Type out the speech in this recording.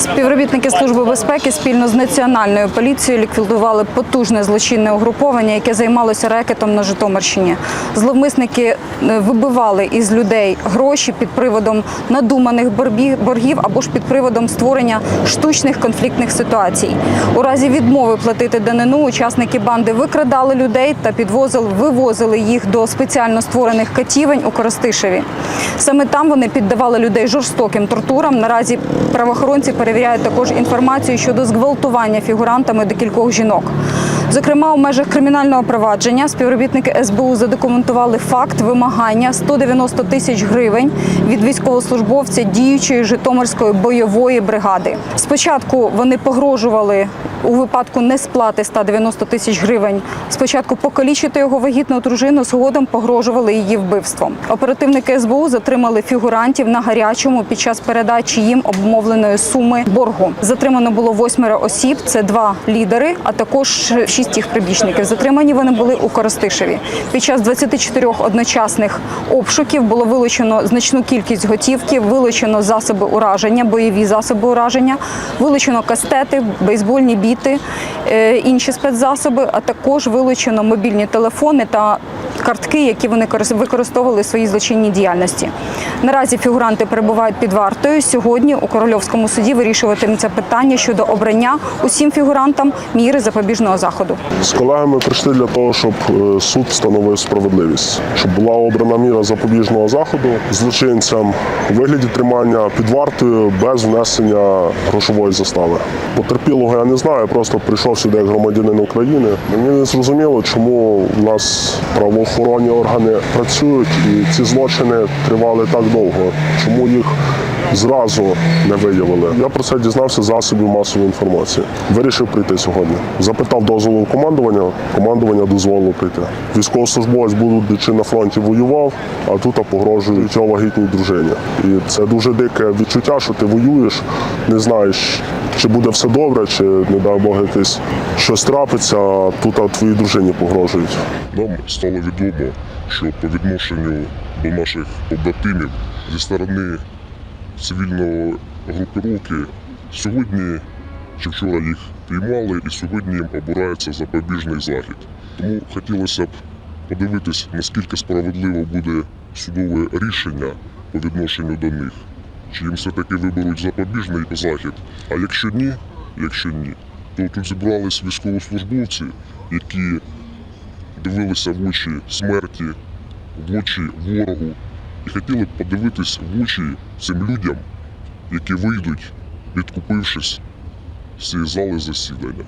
Співробітники Служби безпеки спільно з національною поліцією ліквідували потужне злочинне угруповання, яке займалося рекетом на Житомирщині. Зловмисники е, вибивали із людей гроші під приводом надуманих боргів або ж під приводом створення штучних конфліктних ситуацій. У разі відмови платити данину учасники банди викрадали людей та підвозили, вивозили їх до спеціально створених катівень у Коростишеві. Саме там вони піддавали людей жорстоким тортурам. Наразі правоохоронці перевіряють також інформацію щодо зґвалтування фігурантами декількох жінок. Зокрема, у межах кримінального провадження співробітники СБУ задокументували факт вимагання 190 тисяч гривень від військовослужбовця діючої Житомирської бойової бригади. Спочатку вони погрожували у випадку несплати 190 тисяч гривень. Спочатку покалічити його вагітну дружину, згодом погрожували її вбивством. Оперативники СБУ затримали фігурантів на гарячому під час передачі їм обмовленої суми боргу. Затримано було восьмеро осіб. Це два лідери, а також шість їх прибічників. Затримані вони були у Коростишеві. Під час 24 одночасних обшуків було вилучено значну кількість готівки, вилучено засоби ураження, бойові засоби ураження, вилучено кастети, бейсбольні біти, е, інші спецзасоби, а також вилучено мобільні телефони та картки, які вони корис- використовували в своїй злочинній діяльності. Наразі фігуранти перебувають під вартою. Сьогодні у Корольовському суді вирішуватиметься питання щодо обрання усім фігурантам міри запобіжного заходу. З колегами прийшли для того, щоб е, суд встановив справедливість, щоб була обрана міра запобіжного заходу злочинцям у вигляді тримання під вартою без внесення грошової застави. Потерпілого я не знаю, просто прийшов сюди як громадянин України. Мені не зрозуміло, чому у нас правоохоронні органи працюють і ці злочини тривали так довго. Чому їх зразу не виявили? Я про це дізнався засобів масової інформації. Вирішив прийти сьогодні. Запитав дозволу командування, командування дозволило прийти. Військовослужбовець, будучи на фронті, воював, а тут погрожують його вагітній дружині. І це дуже дике відчуття, що ти воюєш, не знаєш, чи буде все добре, чи не дай Бог якесь щось трапиться, а тут а твоїй дружині погрожують. Нам стало відомо, що по відношенню до наших побратимів зі сторони цивільної групировки сьогодні чи вчора їх піймали і сьогодні їм обирається запобіжний захід. Тому хотілося б подивитись, наскільки справедливо буде судове рішення по відношенню до них. Чи їм все-таки виберуть запобіжний захід? А якщо ні, якщо ні, то тут зібрались військовослужбовці, які дивилися в очі смерті, в очі ворогу і хотіли б подивитись в очі цим людям, які вийдуть, відкупившись з цієї зали засідання.